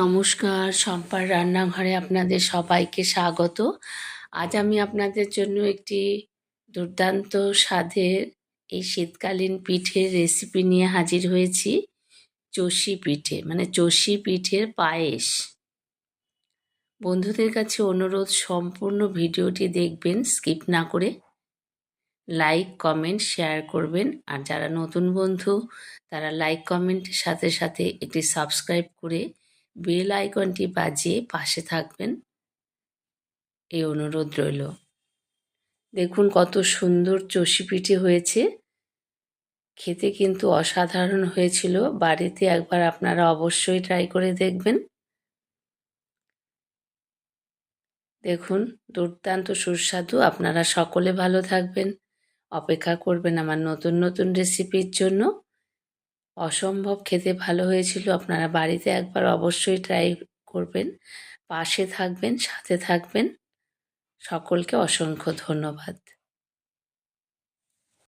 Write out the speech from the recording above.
নমস্কার সম্পার রান্নাঘরে আপনাদের সবাইকে স্বাগত। আজ আমি আপনাদের জন্য একটি দুর্দান্ত স্বাদের এই শীতকালীন পিঠের রেসিপি নিয়ে হাজির হয়েছি। চষি পিঠে মানে চষি পিঠের পায়েস। বন্ধুদের কাছে অনুরোধ, সম্পূর্ণ ভিডিওটি দেখবেন, স্কিপ না করে লাইক, কমেন্ট, শেয়ার করবেন। আর যারা নতুন বন্ধু, তারা লাইক, কমেন্টের সাথে সাথে একটি সাবস্ক্রাইব করে বেল আইকনটি বাজিয়ে পাশে থাকবেন। এই অনুরোধ রইল। দেখুন কত সুন্দর চষি পিঠে হয়েছে। খেতে কিন্তু অসাধারণ হয়েছিল। বাড়িতে একবার আপনারা অবশ্যই ট্রাই করে দেখবেন। দেখুন, দুর্দান্ত সুস্বাদু। আপনারা সকলে ভালো থাকবেন। অপেক্ষা করবেন আমার নতুন নতুন রেসিপির জন্য। অসম্ভব খেতে ভালো হয়েছিল। আপনারা বাড়িতে একবার অবশ্যই ট্রাই করবেন। পাশে থাকবেন, সাথে থাকবেন। সকলকে অসংখ্য ধন্যবাদ।